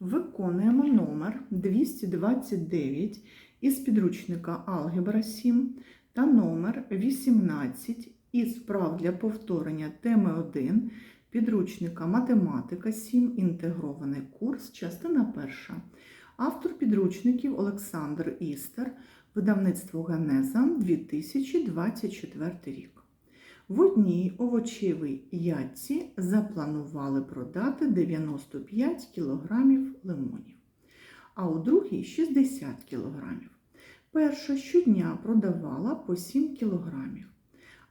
Виконуємо номер 229 із підручника Алгебра 7 та номер 18 із вправ для повторення теми 1 підручника Математика 7. Інтегрований курс, частина 1. Автор підручників Олександр Істер, видавництво Генеза 2024 рік. В одній овочевій ятці запланували продати 95 кілограмів лимонів, а у другій 60 кілограмів. Перша щодня продавала по 7 кілограмів,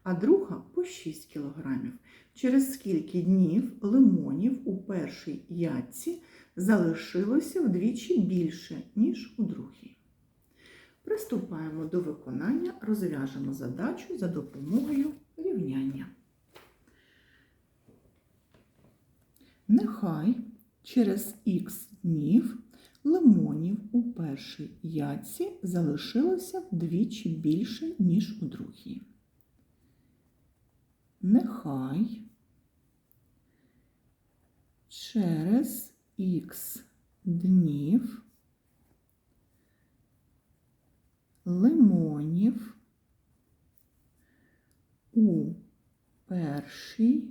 а друга по 6 кілограмів. Через скільки днів лимонів у першій ятці залишилося вдвічі більше, ніж у другій. Приступаємо до виконання, розв'яжемо задачу за допомогою рівняння. Нехай через х днів лимонів у першій яйці залишилося вдвічі більше, ніж у другій. Нехай через х днів лимонів у першій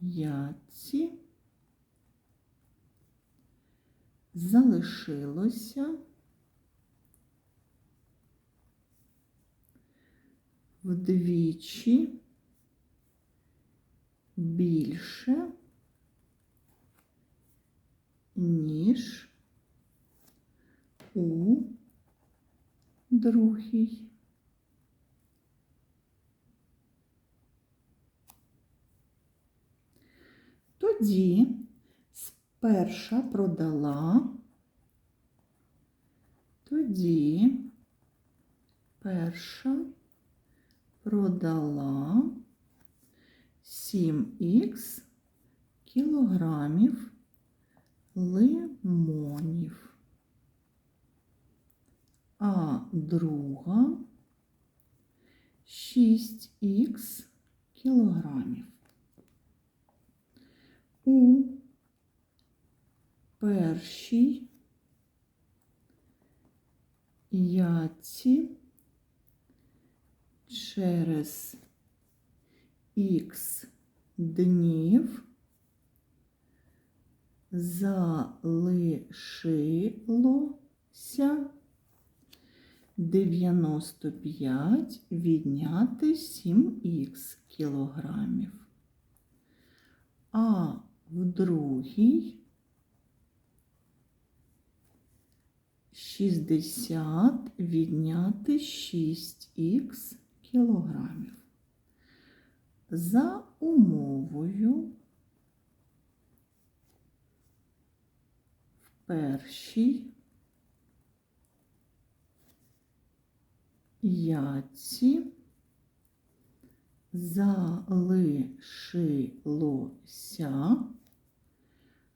яйці залишилося вдвічі більше, ніж у другій. Тоді сперша продала, тоді перша продала 7х кілограмів лимонів, а друга 6х кілограмів. У першій яці через х днів залишилося 95 відняти 7х кілограмів. А в другій 60 відняти 6х кілограмів. За умовою в першій яці залишилося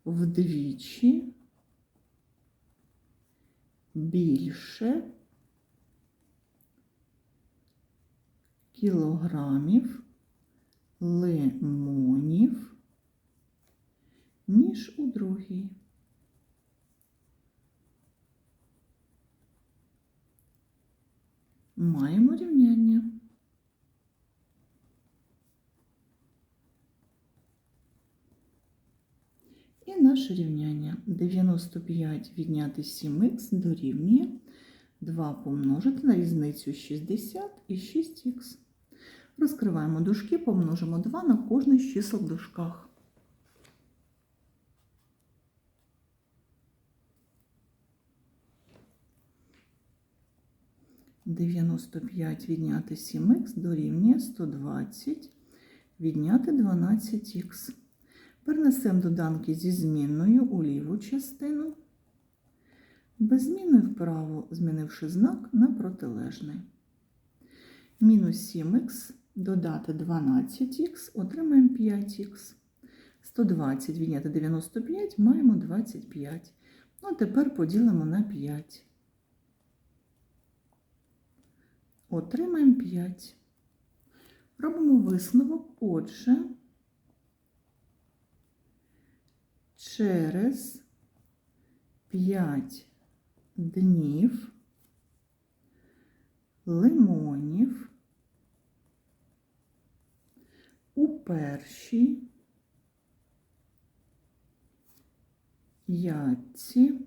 вдвічі більше кілограмів лимонів, ніж у другій. Маємо рівняння. І наше рівняння 95 відняти 7х дорівнює 2 помножити на різницю 60 і 6х. Розкриваємо дужки, помножимо 2 на кожний з чисел в дужках. Дев'яносто п'ять відняти 7х дорівнює 120 відняти 12х. Перенесемо доданки зі змінною у ліву частину, без зміни вправо, змінивши знак на протилежний. Мінус 7х додати 12х, отримаємо 5х. 120 відняти 95 маємо 25. Ну, а тепер поділимо на 5. Отримаємо 5. Робимо висновок. Отже, через 5 днів лимонів у першій ятці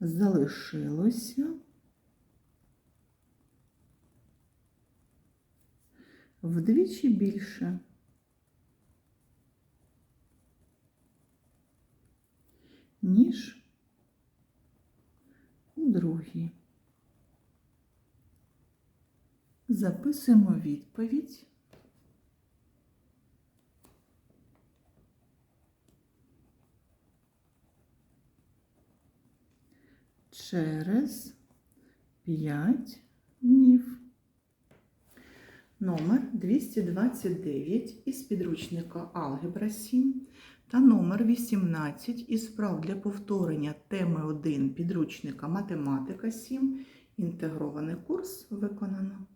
залишилося вдвічі більше. Ніж у другій. Записуємо відповідь. Через 5 днів. Номер 229 із підручника Алгебра 7 та номер 18 із справ для повторення теми 1 підручника Математика 7. Інтегрований курс виконано.